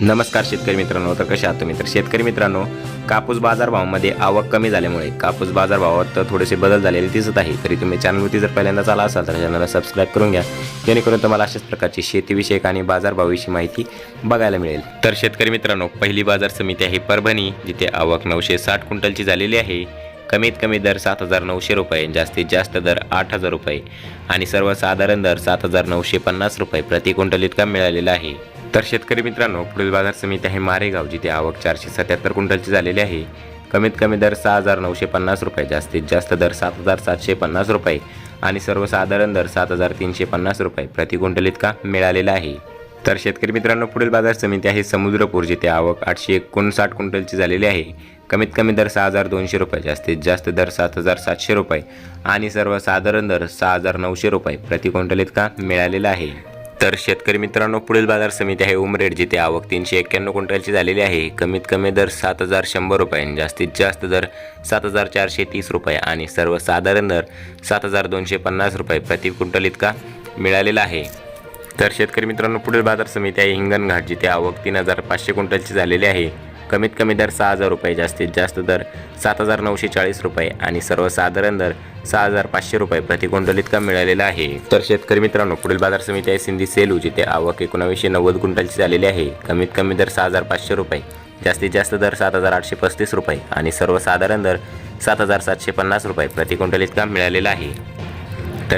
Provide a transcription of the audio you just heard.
नमस्कार शेतकरी मित्रांनो तर कसे आहात तुम्ही? तर शेतकरी मित्रांनो कापूस बाजारभावामध्ये आवक कमी झाल्यामुळे कापूस बाजारभावात तर थोडेसे बदल झालेले दिसत आहे. तरी तुम्ही चॅनलवरती जर पहिल्यांदा आला असाल तर चॅनलला सबस्क्राईब करून घ्या. जेणेकरून तुम्हाला अशाच प्रकारची शेतीविषयक आणि बाजारभावाविषयी माहिती बघायला मिळेल. तर शेतकरी मित्रांनो पहिली बाजार समिती आहे परभणी जिथे आवक नऊशे साठ क्विंटलची झालेली आहे. कमीत कमी दर सात हजार नऊशे रुपये जास्तीत जास्त दर आठ हजार रुपये आणि सर्वसाधारण दर सात हजार नऊशे पन्नास रुपये प्रति क्विंटल इतका मिळालेला आहे. तर शेतकरी मित्रांनो पुढील बाजार समिती आहे मारेगाव जिथे आवक चारशे सत्याहत्तर क्विंटलची झालेली आहे. कमीत कमी दर सहा हजार नऊशे पन्नास रुपये जास्तीत जास्त दर सात हजार सातशे पन्नास रुपये आणि सर्वसाधारण दर सात हजार तीनशे पन्नास रुपये प्रति क्विंटल इतका मिळालेला आहे. तर शेतकरी मित्रांनो पुढील बाजार समिती आहे समुद्रपूर जिथे आवक आठशे एकोणसाठ क्विंटलची झालेली आहे. कमीत कमी दर सहा हजार दोनशे रुपये जास्तीत जास्त दर सात हजार सातशे रुपये आणि सर्वसाधारण दर सहा हजार नऊशे रुपये प्रति क्विंटल इतका मिळालेला आहे. तर शेतकरी मित्रांनो पुढील बाजार समिती आहे उमरेड जिथे आवक तीनशे एक्क्याण्णव क्विंटलची झालेली आहे. कमीत कमी दर सात हजार शंभर रुपये आणि जास्तीत जास्त दर सात हजार चारशे तीस रुपये आणि सर्वसाधारण दर सात हजार दोनशे पन्नास रुपये प्रति क्विंटल इतका मिळालेला आहे. तर शेतकरी मित्रांनो पुढील बाजार समिती आहे हिंगणघाट जिथे आवक तीन हजार पाचशे क्विंटलची झालेली आहे. कमीत कमी दर सहा हजार रुपये जास्तीत जास्त दर सात हजार नऊशे चाळीस रुपये आणि सर्वसाधारण दर सहा हजार पाचशे रुपये प्रति क्विंटल इतका मिळालेला आहे? तर शेतकरी मित्रांनो पुढील बाजार समिती आहे सिंधी सेलू जिथे आवक एकोणावीसशे नव्वद क्विंटलची झालेली आहे. कमीत कमी दर सहा हजार पाचशे रुपये जास्तीत जास्त दर सात हजार आठशे पस्तीस रुपये आणि सर्वसाधारण दर सात हजार सातशे पन्नास रुपये प्रति क्विंटल इतका मिळालेला आहे?